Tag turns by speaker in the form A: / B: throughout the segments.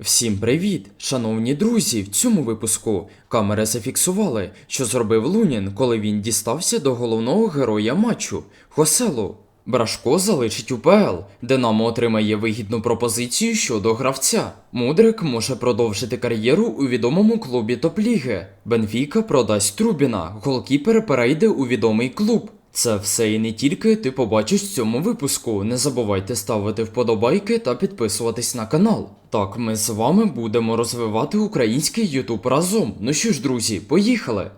A: Всім привіт, шановні друзі! В цьому випуску камери зафіксували, що зробив Лунін, коли він дістався до головного героя матчу Хоселу. Брашко залишить УПЛ, Динамо отримає вигідну пропозицію щодо гравця. Мудрик може продовжити кар'єру у відомому клубі Топліги. Бенфіка продасть Трубіна, голкіпер перейде у відомий клуб. Це все і не тільки ти побачиш в цьому випуску. Не забувайте ставити вподобайки та підписуватись на канал. Так, ми з вами будемо розвивати український Ютуб разом. Ну що ж, друзі, поїхали!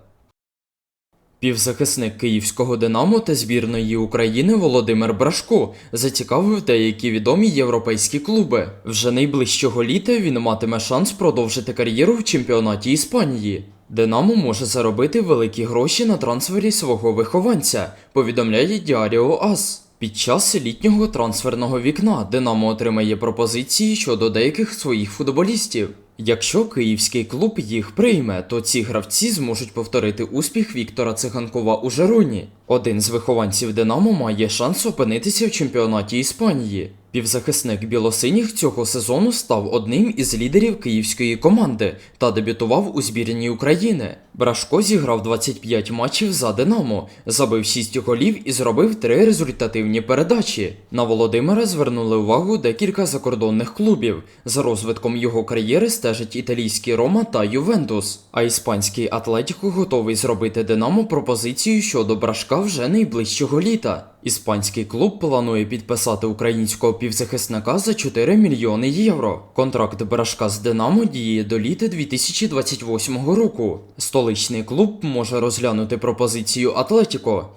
A: Півзахисник київського Динамо та збірної України Володимир Брашко зацікавив деякі відомі європейські клуби. Вже найближчого літа він матиме шанс продовжити кар'єру в чемпіонаті Іспанії. Динамо може заробити великі гроші на трансфері свого вихованця, повідомляє Діаріо Ас. Під час літнього трансферного вікна Динамо отримає пропозиції щодо деяких своїх футболістів. Якщо київський клуб їх прийме, то ці гравці зможуть повторити успіх Віктора Циганкова у Жероні. Один з вихованців Динамо має шанс опинитися в чемпіонаті Іспанії. Півзахисник білосиніх цього сезону став одним із лідерів київської команди та дебютував у збірній України. Брашко зіграв 25 матчів за Динамо, забив 6 голів і зробив 3 результативні передачі. На Володимира звернули увагу декілька закордонних клубів. За розвитком його кар'єри стежить італійський Рома та Ювентус. А іспанський Атлетіко готовий зробити Динамо пропозицію щодо Брашка вже найближчого літа. Іспанський клуб планує підписати українського півзахисника за 4 мільйони євро. Контракт Брашка з Динамо діє до літа 2028 року. Столичний клуб може розглянути пропозицію Атлетіко.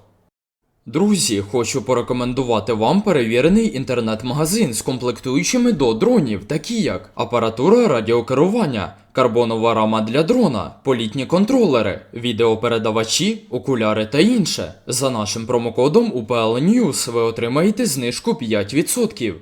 A: Друзі, хочу порекомендувати вам перевірений інтернет-магазин з комплектуючими до дронів, такі як апаратура радіокерування, карбонова рама для дрона, політні контролери, відеопередавачі, окуляри та інше. За нашим промокодом UPL News ви отримаєте знижку 5%.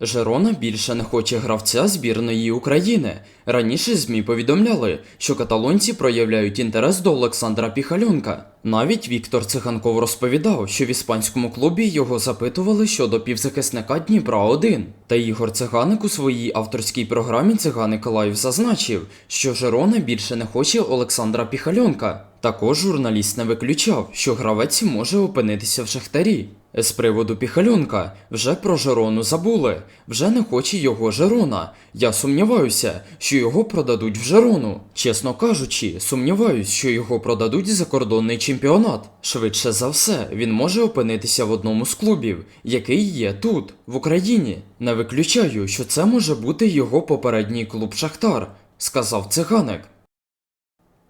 A: Жерона більше не хоче гравця збірної України. Раніше ЗМІ повідомляли, що каталонці проявляють інтерес до Олександра Піхальонка. Навіть Віктор Циганков розповідав, що в іспанському клубі його запитували щодо півзахисника Дніпра 1 Та Ігор Циганик у своїй авторській програмі Циганик Лайв зазначив, що Жерона більше не хоче Олександра Піхальонка. Також журналіст не виключав, що гравець може опинитися в Шахтарі. З приводу Піхальонка вже про Жерону забули, вже не хоче його Жерона. Я сумніваюся, що його продадуть в Жерону. Чесно кажучи, сумніваюсь, що його продадуть за кордонний чемпіонат. Швидше за все, він може опинитися в одному з клубів, який є тут, в Україні. Не виключаю, що це може бути його попередній клуб Шахтар, сказав циганик.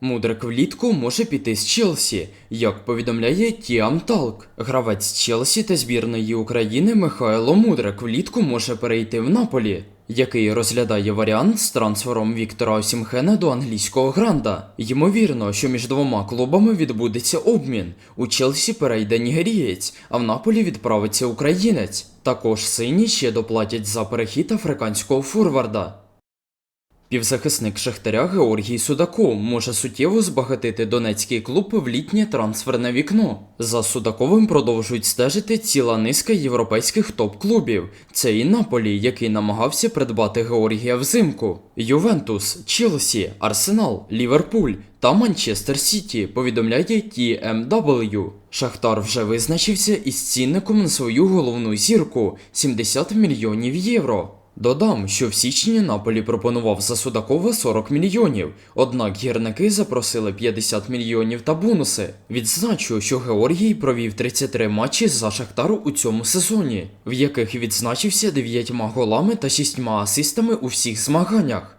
A: Мудрик влітку може піти з Челсі, як повідомляє Тіам Талк. Гравець Челсі та збірної України Михайло Мудрик влітку може перейти в Наполі, який розглядає варіант з трансфером Віктора Осімхена до англійського гранда. Ймовірно, що між двома клубами відбудеться обмін. У Челсі перейде нігерієць, а в Наполі відправиться українець. Також сині ще доплатять за перехід африканського форварда. Півзахисник Шахтаря Георгій Судаков може суттєво збагатити донецький клуб в літнє трансферне вікно. За Судаковим продовжують стежити ціла низка європейських топ-клубів. Це і Наполі, який намагався придбати Георгія взимку, Ювентус, Челсі, Арсенал, Ліверпуль та Манчестер Сіті, повідомляє TMW. Шахтар вже визначився із цінником на свою головну зірку 70 мільйонів євро. Додам, що в січні Наполі пропонував за Судакова 40 мільйонів, однак гірники запросили 50 мільйонів та бонуси. Відзначу, що Георгій провів 33 матчі за Шахтар у цьому сезоні, в яких відзначився 9 голами та 6 асистами у всіх змаганнях.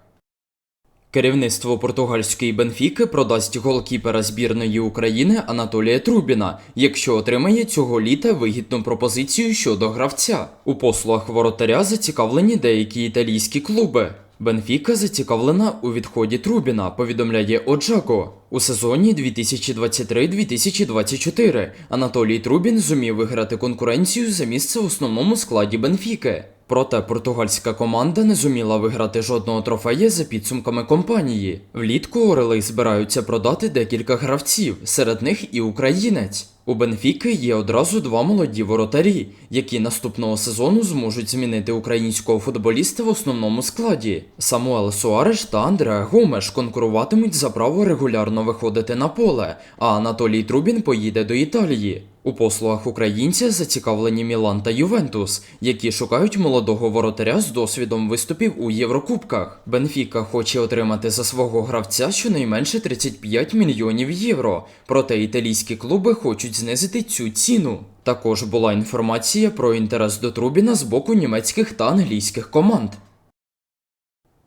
A: Керівництво португальської Бенфіки продасть голкіпера збірної України Анатолія Трубіна, якщо отримає цього літа вигідну пропозицію щодо гравця. У послугах воротаря зацікавлені деякі італійські клуби. Бенфіка зацікавлена у відході Трубіна, повідомляє Оджако. У сезоні 2023-2024 Анатолій Трубін зумів виграти конкуренцію за місце в основному складі Бенфіки. Проте португальська команда не зуміла виграти жодного трофея за підсумками компанії. Влітку Орели збираються продати декілька гравців, серед них і українець. У Бенфіки є одразу два молоді воротарі, які наступного сезону зможуть змінити українського футболіста в основному складі. Самуел Суареш та Андреа Гомеш конкуруватимуть за право регулярно виходити на поле, а Анатолій Трубін поїде до Італії. У послугах українця зацікавлені Мілан та Ювентус, які шукають молодого воротаря з досвідом виступів у Єврокубках. Бенфіка хоче отримати за свого гравця щонайменше 35 мільйонів євро, проте італійські клуби хочуть знизити цю ціну. Також була інформація про інтерес до Трубіна з боку німецьких та англійських команд.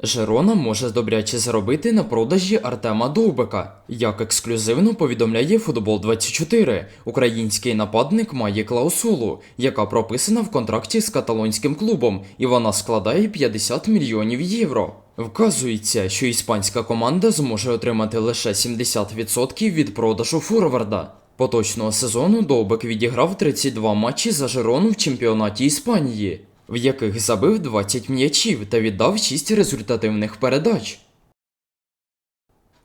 A: Жерона може добряче заробити на продажі Артема Довбика. Як ексклюзивно повідомляє Футбол 24, український нападник має клаусулу, яка прописана в контракті з каталонським клубом, і вона складає 50 мільйонів євро. Вказується, що іспанська команда зможе отримати лише 70% від продажу форварда. Поточного сезону Довбик відіграв 32 матчі за Жерону в чемпіонаті Іспанії, в яких забив 20 м'ячів та віддав 6 результативних передач.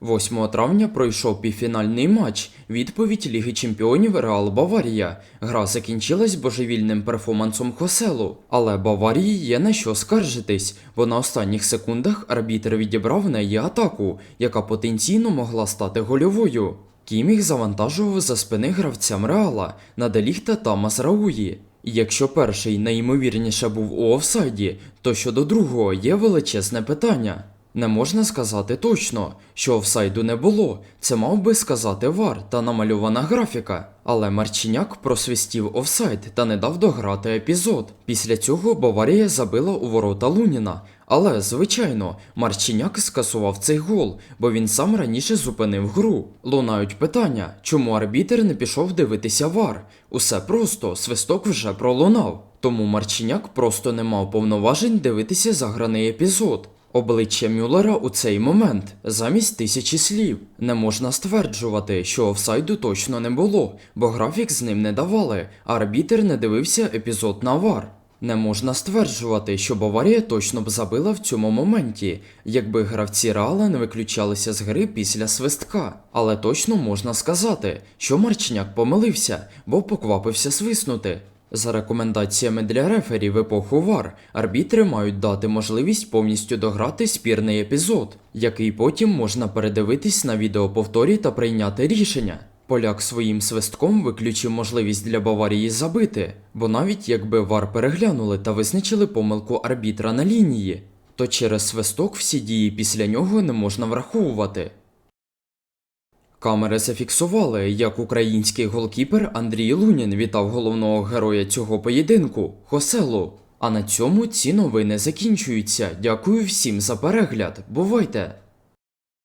A: 8 травня пройшов півфінальний матч відповідь Ліги Чемпіонів Реал Баварія. Гра закінчилась божевільним перформансом Хоселу, але Баварії є на що скаржитись, бо на останніх секундах арбітр відібрав неї атаку, яка потенційно могла стати гольовою. Кіміх завантажував за спини гравцям Реала на Деліхта та Мазрауї. Якщо перший найімовірніше був у офсайді, то щодо другого є величезне питання. Не можна сказати точно, що офсайду не було, це мав би сказати вар та намальована графіка. Але Марчиняк просвістів офсайд та не дав дограти епізод. Після цього Баварія забила у ворота Луніна. Але, звичайно, Марчиняк скасував цей гол, бо він сам раніше зупинив гру. Лунають питання, чому арбітер не пішов дивитися вар. Усе просто, свисток вже пролунав. Тому Марчиняк просто не мав повноважень дивитися заграний епізод. Обличчя Мюллера у цей момент замість тисячі слів. Не можна стверджувати, що офсайду точно не було, бо графік з ним не давали, а арбітер не дивився епізод на вар. Не можна стверджувати, що Баварія точно б забила в цьому моменті, якби гравці Реала не виключалися з гри після свистка. Але точно можна сказати, що Марчиняк помилився, бо поквапився свиснути. За рекомендаціями для рефері в епоху ВАР, арбітри мають дати можливість повністю дограти спірний епізод, який потім можна передивитись на відеоповторі та прийняти рішення. Поляк своїм свистком виключив можливість для Баварії забити, бо навіть якби ВАР переглянули та визначили помилку арбітра на лінії, то через свисток всі дії після нього не можна враховувати. Камери зафіксували, як український голкіпер Андрій Лунін вітав головного героя цього поєдинку Хоселу. А на цьому ці новини закінчуються. Дякую всім за перегляд. Бувайте!